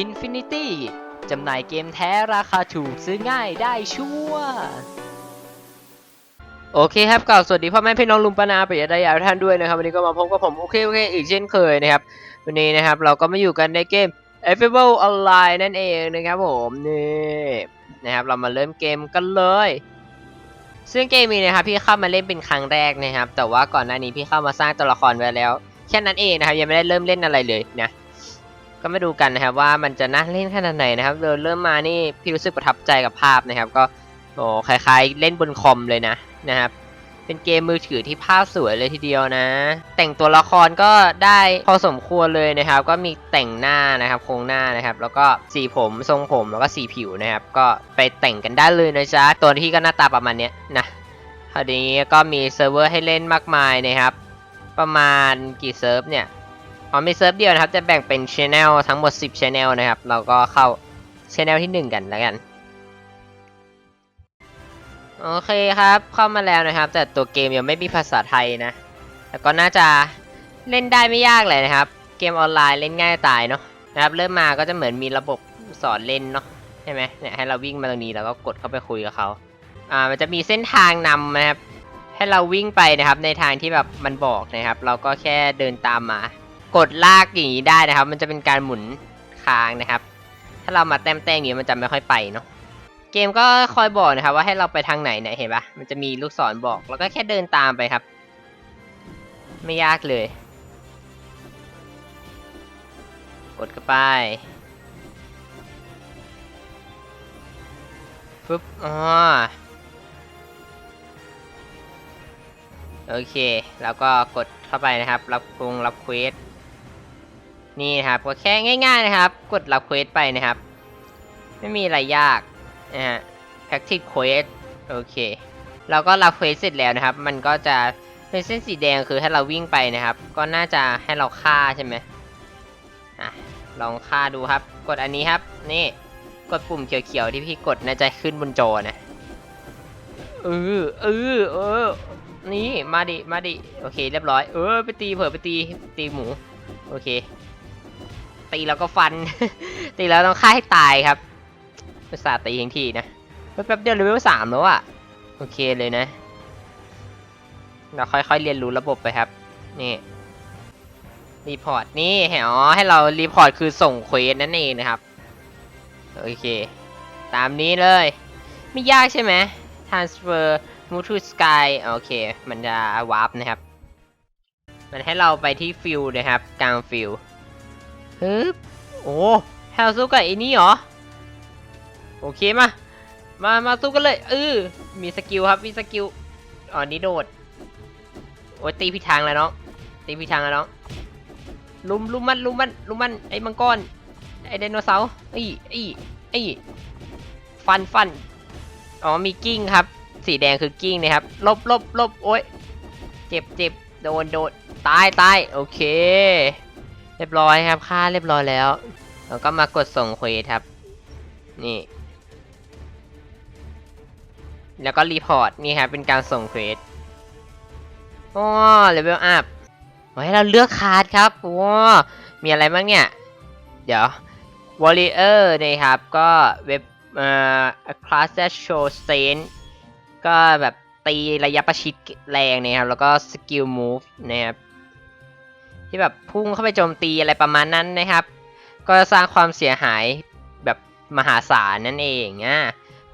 Infinity จำหน่ายเกมแท้ราคาถูกซื้อง่ายได้ชัวร์โอเคครับกล่าวสวัสดีพ่อแม่พี่น้องลุงปานาปิยดายาท่านด้วยนะครับ วันนี้ก็มาพบกับผมโอเคโอเคอีกเช่นเคยนะครับ วันนี้นะครับเราก็มาอยู่กันในเกม a f f a b l e Online นั่นเองนะครับผมนี่นะครับเรามาเริ่มเกมกันเลย ซึ่งเกมนี้นะครับพี่เข้ามาเล่นเป็นครั้งแรกนะครับ แต่ว่าก่อนหน้านี้พี่เข้ามาสร้างตัวละครไว้แล้ว แค่นั้นเองนะครับยังไม่ได้เริ่มเล่นอะไรเลยนะ ก็มาดูกันนะครับว่ามันจะน่าเล่นขนาดไหนนะครับเริ่มเริ่มมานี่พี่รู้สึกประทับใจกับภาพนะครับ ก็โอ้คล้ายๆ เล่นบนคอมเลยนะนะครับ เป็นเกมมือถือที่ภาพสวยเลยทีเดียวนะ แต่งตัวละครก็ได้พอสมควรเลยนะครับ ก็มีแต่งหน้านะครับโครงหน้านะครับ แล้วก็สีผมทรงผมแล้วก็สีผิวนะครับ ก็ไปแต่งกันได้เลยนะจ๊ะตัวที่ก็หน้าตาประมาณเนี้ยนะคราวนี้ก็มีเซิร์ฟเวอร์ให้เล่นมากมายนะครับ ประมาณกี่เซิร์ฟเนี่ย อ๋อมีเซิร์ฟเดียวนะครับ จะแบ่งเป็นช anel ทั้งหมด 10ช anel นะครับ เราก็เข้าช anel ที่ 1 กันแล้วกัน โอเคครับ เข้ามาแล้วนะครับ แต่ตัวเกมยังไม่มีภาษาไทยนะ แต่ก็น่าจะเล่นได้ไม่ยากเลยนะครับ เกมออนไลน์เล่นง่ายตายเนาะนะครับ เริ่มมาก็จะเหมือนมีระบบสอนเล่นเนาะใช่ไหมเนี่ยให้เราวิ่งมาตรงนี้แล้วก็กดเข้าไปคุยกับเขาอ่ามันจะมีเส้นทางนำนะครับ ให้เราวิ่งไปนะครับ ในทางที่แบบมันบอกนะครับ เราก็แค่เดินตามมา กดลากอย่างนี้ได้นะครับ มันจะเป็นการหมุนค้างนะครับ ถ้าเรามาแต้มแต้งอย่างนี้มันจะไม่ค่อยไปเนาะเกมก็คอยบอกนะครับ ว่าให้เราไปทางไหนเนี่ยเห็นปะมันจะมีลูกศรบอก แล้วก็แค่เดินตามไปครับ ไม่ยากเลย กดเข้าไปปึ๊บอ๋อโอเค แล้วก็กดเข้าไปนะครับ รับกรุงรับเควส นี่นะครับก็แค่ง่าย ๆนะครับ กดรับเควสไปนะครับ ไม่มีอะไรยากนะฮะ practice quest โอเคเราก็รับเควสเสร็จแล้วนะครับ มันก็จะเป็นเส้นสีแดงคือให้เราวิ่งไปนะครับ ก็น่าจะให้เราฆ่าใช่ไหมอะลองฆ่าดูครับ กดอันนี้ครับ นี่กดปุ่มเขียวๆที่พี่กดน่าจะขึ้นบนจอนะเออเออเออนี่มาดิมาดิโอเค เรียบร้อย เออไปตีเผื่อไปตีตีหมู โอเค ตีแล้วก็ฟัน ตีแล้วต้องฆ่าให้ตายครับภาษาตีทั้งทีนะแป๊บเดียวเลเวลสามแล้วอะโอเคเลยนะ เราค่อยๆเรียนรู้ระบบไปครับ นี่รีพอร์ตนี่แหวให้เรารีพอร์ตคือส่งเควสนั่นเองนะครับ โอเค ตามนี้เลย ไม่ยากใช่ไหม transfer move to sky โอเค มันจะวาร์ปนะครับ มันให้เราไปที่ฟิลนะครับ กลางฟิล ฮึบโอ้แฮลสู้กับไอ้นี่เหรอ โอเคมา มา มาสู้กันเลยเออมีสกิลครับ มีสกิล อ๋อ นี่โดด โอ้ยตีผิทางแล้วน้องตีผิทางแล้วน้องลุมลุมมัน ลุมมัน ลุมมัน ไอ้มังกร ไอ้ไดโนเสาร์ไอ้ไอ้ไอ้ฟันฟัน อ๋อ มีกิ้งครับ สีแดงคือกิ้งนะครับ ลบลบลบโอ้ย เจ็บเจ็บโดนโดนตายตายโอเค เรียบร้อยครับค่าเรียบร้อยแล้วแล้วก็มากดส่งเควสครับ นี่ แล้วก็รีพอร์ตนี่ครับเป็นการส่งเควสอ๋อเลเวลอัพให้เราเลือกคาร์ดครับว้ามีอะไรบ้างเนี่ย เดี๋ยว Warrior นะครับ ก็เว็บเอ่อ a class that show sense ก็แบบตีระยะประชิดแรงนะครับ แล้วก็สกิลมูฟนะครับ ที่แบบพุ่งเข้าไปโจมตีอะไรประมาณนั้นนะครับ ก็สร้างความเสียหายแบบมหาศาลนั่นเองอะ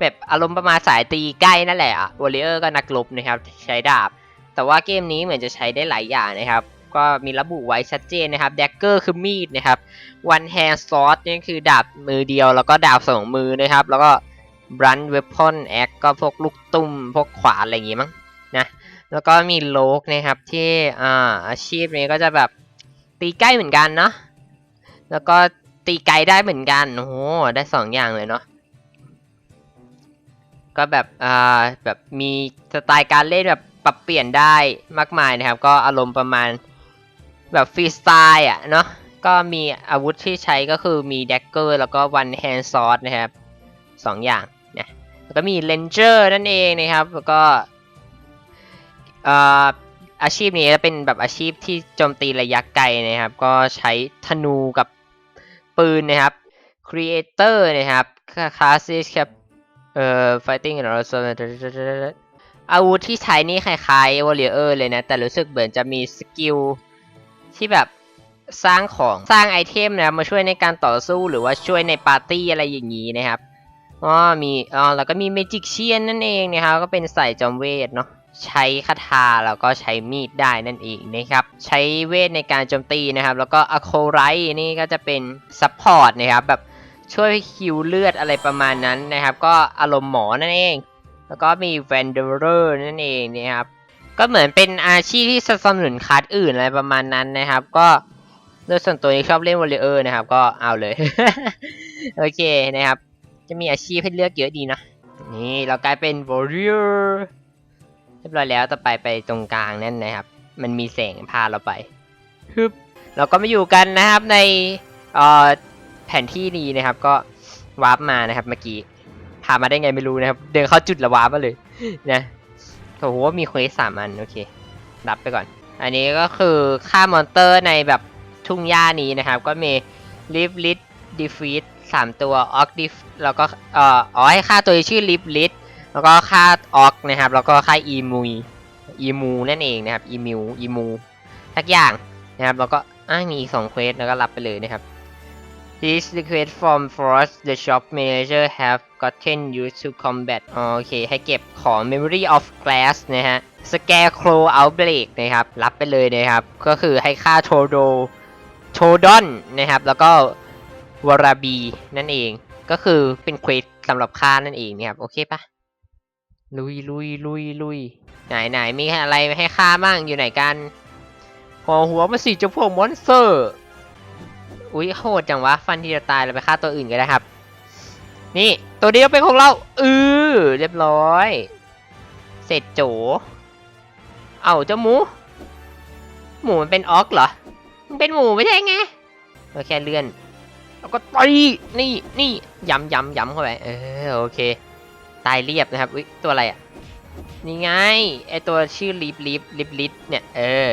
แบบอารมณ์ประมาณสายตีใกล้นั่นแหละอะวอลเลอร์ก็นักรบนะครับ ใช้ดาบ แต่ว่าเกมนี้เหมือนจะใช้ได้หลายอย่างนะครับ ก็มีระบุไว้ชัดเจนนะครับแดกเกอร์คือมีดนะครับ one hand sword นี่คือดาบมือเดียว แล้วก็ดาบสองมือนะครับ แล้วก็ blunt weapon axe ก็พวกลูกตุ้ม พวกขวานอะไรอย่างงี้มั้งนะแล้วก็มีโลกนะครับที่อาอาชีพนี้ก็จะแบบ ตีใกล้เหมือนกันเนาะแล้วก็ตีไกลได้เหมือนกันโอ้โหได้สองอย่างเลยเนาะก็แบบอ่าแบบมีสไตล์การเล่นแบบปรับเปลี่ยนได้มากมายนะครับ ก็อารมณ์ประมาณแบบฟรีสไตล์อะเนาะก็มีอาวุธที่ใช้ก็คือมีแดกเกอร์แล้วก็ one hand sword นะครับสองอย่างนะแล้วก็มีเลนเจอร์นั่นเองนะครับ แล้วก็อ่อ อาชีพนี้จะเป็นแบบอาชีพที่โจมตีระยะไกลนะครับ ก็ใช้ธนูกับปืนนะครับ creator นะครับ classes ครับเอ่อ fighting แล้วอาวุธที่ใช้นี่คล้ายๆ warrior เลยนะ แต่รู้สึกเหมือนจะมีสกิลที่แบบสร้างของสร้างไอเทมนะมาช่วยในการต่อสู้หรือว่าช่วยในปาร์ตี้อะไรอย่างนี้นะครับอ๋อมีอ๋อแล้วก็มีเมจิกเชียนนั่นเองนะครับก็เป็นใสายจอมเวทเนาะ ใช้คาถาแล้วก็ใช้มีดได้นั่นเองนะครับ ใช้เวทในการโจมตีนะครับ แล้วก็อะโคไรนี่ก็จะเป็นซัพพอร์ตนะครับแบบช่วยคิวเลือดอะไรประมาณนั้นนะครับ ก็อารมณ์หมอนั่นเอง แล้วก็มีแวนเดอร์นั่นเองนะครับ ก็เหมือนเป็นอาชีพที่สนับสนุนคลาสอื่นอะไรประมาณนั้นนะครับ ก็โดยส่วนตัวนี้ชอบเล่นวอลเลเยอร์นะครับ ก็เอาเลย โอเคนะครับ จะมีอาชีพให้เลือกเยอะดีนะ นี่เรากลายเป็นวอลเลเยอร์ เรียบร้อยแล้วต่อไปไปตรงกลางนั่นนะครับ มันมีแสงพาเราไปฮึบเราก็มาอยู่กันนะครับในเอ่อแผนที่นี้นะครับ ก็วาร์ปมานะครับเมื่อกี้พามาได้ไงไม่รู้นะครับ เดินเข้าจุดละวาร์ปมาเลยนะโอ้โหมีเควสสามอันโอเค รับไปก่อน อันนี้ก็คือฆ่ามอนเตอร์ในแบบทุ่งหญ้านี้นะครับ ก็มี live lit defeat สามตัว orc def แล้วก็เอ่ออ๋อให้ฆ่าตัวที่ชื่อ live lit แล้วก็ฆ่า orc นะครับ แล้วก็ฆ่า emu emu นั่นเองนะครับ emu emu ทักอย่างนะครับ แล้วก็อ้างมีอีกสองเควสแล้วก็รับไปเลยนะครับ This request from Frost the shop manager have gotten used to combat โอเค ให้เก็บของ Memory of Glass นะฮะ Scarecrow Outbreak นะครับ รับไปเลยนะครับ ก็คือให้ค่าโทโดโทดอนนะครับ แล้วก็วราบีนั่นเอง ก็คือเป็นเควสสำหรับค่านั่นเองนะครับ โอเคปะ ลุยลุยลุยลุยไหนไหนมีอะไรให้ค่าบ้างอยู่ไหนกันหัวหัวมาสิเจ้าพวกมอนสเตอร์ อุ้ยโหดจังวะ ฟันที่จะตายเราไปฆ่าตัวอื่นก็ได้ครับ นี่ตัวเดียวเป็นของเรา อือเรียบร้อย เสร็จโจ เอาเจ้าหมู หมูมันเป็นออกเหรอ มันเป็นหมูไม่ใช่ไงเราแค่เลื่อน แล้วก็ต่อยนี่นี่ย้ำย้ำย้ำเข้าไป เออโอเค ตายเรียบนะครับอุ้ยตัวอะไรอะนี่ไงไอตัวชื่อลิฟลิฟลิฟลิฟเนี่ยเออ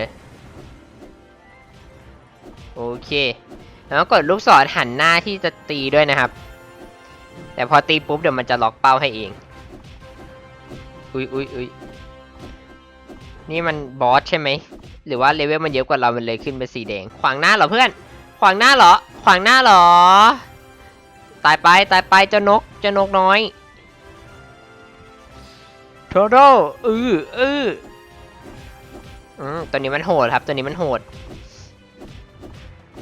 โอเค แล้วกดลูกศรหันหน้าที่จะตีด้วยนะครับ แต่พอตีปุ๊บเดี๋ยวมันจะล็อกเป้าให้เอง อุ้ยอุ้ยอุ้ยนี่มันบอสใช่ไหม หรือว่าเลเวลมันเยอะกว่าเรา มันเลยขึ้นเป็นสีแดง ขวางหน้าเหรอเพื่อน ขวางหน้าเหรอ ขวางหน้าเหรอ ตายไปตายไปเจ้านกเจ้านกน้อย ทโร่อืออืออืมตัวนี้มันโหดครับ ตัวนี้มันโหด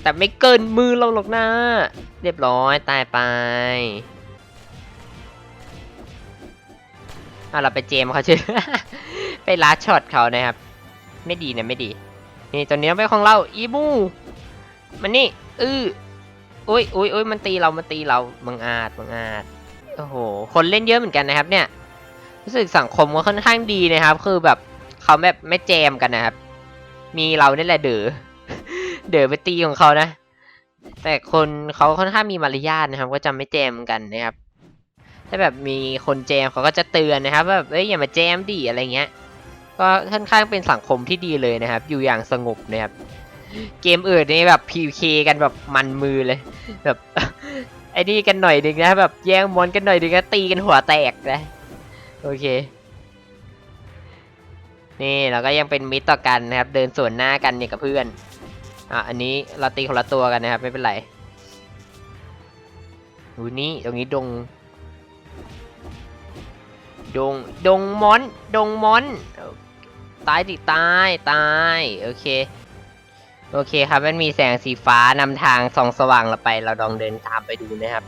แต่ไม่เกินมือเราหรอกนะ เรียบร้อยตายไปอะเราไปเจมเขาชื่อไปลัดช็อตเขานะครับ ไม่ดีนะไม่ดี นี่ตัวนี้ต้องเป็นของเราอีบูมันนี่อืออุ้ยอุ้ยอุ้ยมันตีเรามันตีเราบังอาจบังอาจโอ้โห คนเล่นเยอะเหมือนกันนะครับเนี่ย รู้สึกสังคมก็ค่อนข้างดีนะครับ คือแบบเขาแบบไม่แจมกันนะครับ มีเราเนี่แหละเด๋อเด๋อไปตีของเขานะ แต่คนเขาค่อนข้างมีมารยาทนะครับ ก็จะไม่แจมกันนะครับ ถ้าแบบมีคนแจมเขาก็จะเตือนนะครับว่าแบบเอ้ยอย่ามาแจมดิอะไรเงี้ย ก็ค่อนข้างเป็นสังคมที่ดีเลยนะครับ อยู่อย่างสงบนะครับ เกมอื่นนี่แบบ PK กันแบบมันมือเลย แบบไอ้นี่กันหน่อยดึงนะแบบแย่งมอนกันหน่อยดึงนะตีกันหัวแตกนะ โอเค นี่เราก็ยังเป็นมิตรต่อกันนะครับ เดินสวนหน้ากันเนี่ยกับเพื่อน อะ อันนี้เราตีคนละตัวกันนะครับ ไม่เป็นไรดูนี่ตรงนี้ดง ดง ดงมอน ดงมอน ตายดิตาย ตาย โอเค โอเคครับ มันมีแสงสีฟ้านำทางส่องสว่างเราไป เราลองเดินตามไปดูนะครับ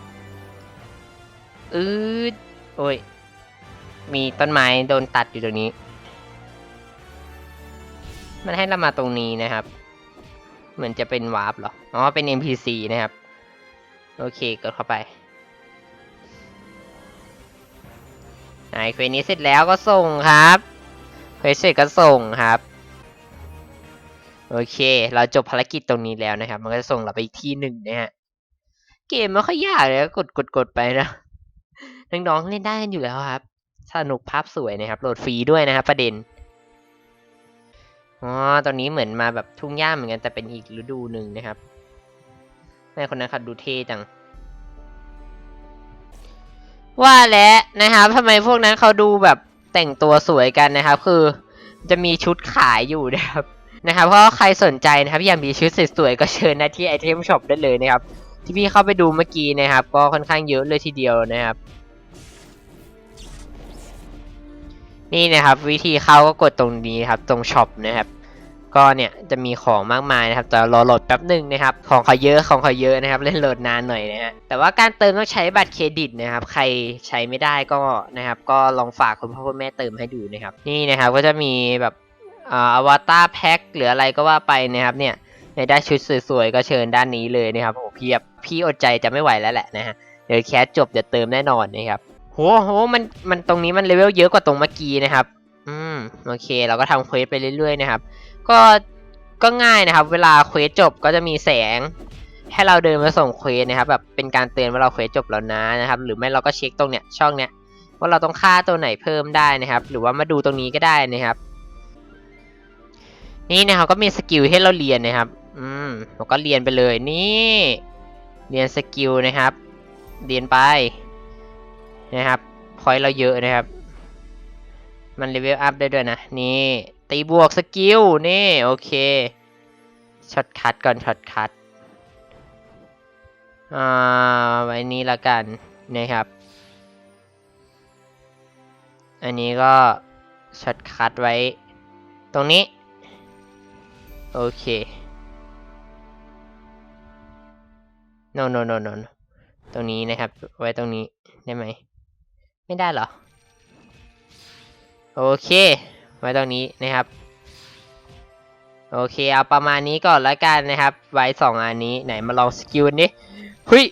อืดโอ้ย มีต้นไม้โดนตัดอยู่ตรงนี้ มันให้เรามาตรงนี้นะครับ เหมือนจะเป็นวาร์ปหรอ อ๋อ เป็น NPC นะครับ โอเคกดเข้าไปไหนเควสนี้เสร็จแล้วก็ส่งครับเควสเสร็จก็ส่งครับ โอเค เราจบภารกิจตรงนี้แล้วนะครับ มันก็จะส่งเราไปอีกที่หนึ่งนะฮะ เกมไม่ค่อยยากเลยก็กดกดกดไปนะน้องๆเล่นได้กันอยู่แล้วครับ สนุกภาพสวยนะครับ โหลดฟรีด้วยนะครับประเด็น อ๋อ ตอนนี้เหมือนมาแบบทุ่งหญ้าเหมือนกันแต่เป็นอีกฤดูหนึ่งนะครับ แม่คนนั้นขัดดูเท่จัง ว่าแล้วนะครับทำไมพวกนั้นเขาดูแบบแต่งตัวสวยกันนะครับ คือจะมีชุดขายอยู่นะครับนะครับเพราะใครสนใจนะครับอยากมีชุดสวยๆก็เชิญนะที่ไอเทมช็อปได้เลยนะครับ ที่พี่เข้าไปดูเมื่อกี้นะครับ ก็ค่อนข้างเยอะเลยทีเดียวนะครับ นี่นะครับวิธีเข้าก็กดตรงนี้ครับตรงช็อปนะครับ ก็เนี่ยจะมีของมากมายนะครับแต่รอโหลดแป๊บหนึ่งนะครับ ของเขาเยอะของเขาเยอะนะครับ เล่นโหลดนานหน่อยนะฮะแต่ว่าการเติมต้องใช้บัตรเครดิตนะครับ ใครใช้ไม่ได้ก็นะครับ ก็ลองฝากคุณพ่อคุณแม่เติมให้ดูนะครับ นี่นะครับก็จะมีแบบอาอวตารแพ็คหรืออะไรก็ว่าไปนะครับเนี่ยได้ชุดสวยๆก็เชิญด้านนี้เลยนะครับโอ้เพียบพี่อดใจจะไม่ไหวแล้วแหละนะฮะเดี๋ยวแคสจบเดี๋ยวเติมแน่นอนนะครับ โหโหมันมันตรงนี้มันเลเวลเยอะกว่าตรงเมื่อกี้นะครับ อืมโอเค เราก็ทำเควสไปเรื่อยๆนะครับ ก็ก็ง่ายนะครับ เวลาเควสจบก็จะมีแสง ให้เราเดินมาส่งเควสนะครับแบบเป็นการเตือนว่าเราเควสจบแล้วนะนะครับ หรือไม่เราก็เช็คตรงเนี้ยช่องเนี้ยว่าเราต้องฆ่าตัวไหนเพิ่มได้นะครับ หรือว่ามาดูตรงนี้ก็ได้นะครับ นี่นะครับก็มีสกิลให้เราเรียนนะครับ อืมเราก็เรียนไปเลยนี่ เรียนสกิลนะครับ เรียนไป นะครับพอยเราเยอะนะครับ มันเลเวลอัพได้ด้วยนะ นี่ตีบวกสกิล นี่ โอเคช็อตคัดก่อนช็อตคัดอ่าไว้นี้ละกันนะครับ อันนี้ก็ช็อตคัดไว้ ตรงนี้ โอเค no no no no ตรงนี้นะครับ ไว้ตรงนี้ได้ไหม ไม่ได้เหรอ โอเค ไว้ตรงนี้นะครับ โอเค เอาประมาณนี้ก่อนแล้วกันนะครับ ไว้สองอันนี้ไหนมาลองสกิลนี้เฮ้ย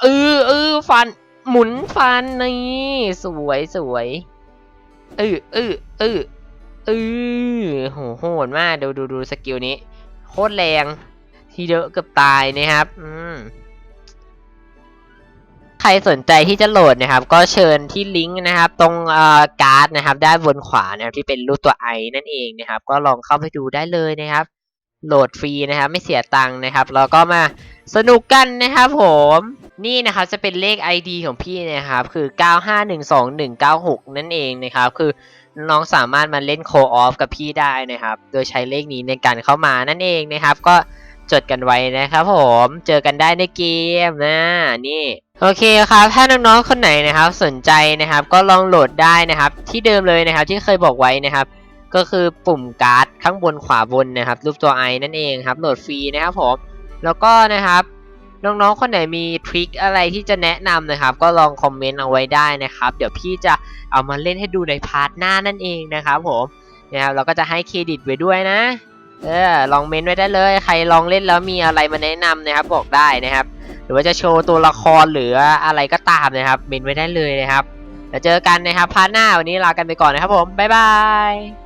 เออเออฟัน หมุนฟันนี่สวยสวยเออเออเออเออโหโหดมาก ดูดูดูสกิลนี้ โคตรแรง ทีเดียวเกือบตายนะครับ อืม ใครสนใจที่จะโหลดนะครับ ก็เชิญที่ลิงก์นะครับ ตรงการ์ดนะครับ ด้านบนขวานะครับที่เป็นรูปตัวไอนั่นเองนะครับ ก็ลองเข้าไปดูได้เลยนะครับ โหลดฟรีนะครับ ไม่เสียตังค์นะครับ แล้วก็มาสนุกกันนะครับผมนี่นะครับจะเป็นเลข ID ของพี่นะครับ คือ 9512196 นั่นเองนะครับ คือน้องสามารถมาเล่นโคออฟกับพี่ได้นะครับ โดยใช้เลขนี้ในการเข้ามานั่นเองนะครับ ก็ จดกันไว้นะครับผมเจอกันได้ในเกมนะนี่โอเคครับถ้าน้องๆคนไหนนะครับสนใจนะครับก็ลองโหลดได้นะครับ ที่เดิมเลยนะครับที่เคยบอกไว้นะครับ ก็คือปุ่มการ์ดข้างบนขวาบนนะครับ รูปตัวไอนั่นเองครับโหลดฟรีนะครับผมแล้วก็นะครับน้องๆ คนไหนมีทริคอะไรที่จะแนะนำนะครับ ก็ลองคอมเมนต์เอาไว้ได้นะครับ เดี๋ยวพี่จะเอามาเล่นให้ดูในพาร์ทหน้านั่นเองนะครับผมนะครับเราก็จะให้เครดิตไว้ด้วยนะ เออลองเมนไว้ได้เลย ใครลองเล่นแล้วมีอะไรมาแนะนำนะครับบอกได้นะครับ หรือว่าจะโชว์ตัวละครหรืออะไรก็ตามนะครับเมนไว้ได้เลยนะครับแล้วเจอกันนะครับพาร์ทหน้าวันนี้ลากันไปก่อนนะครับผมบ๊ายบาย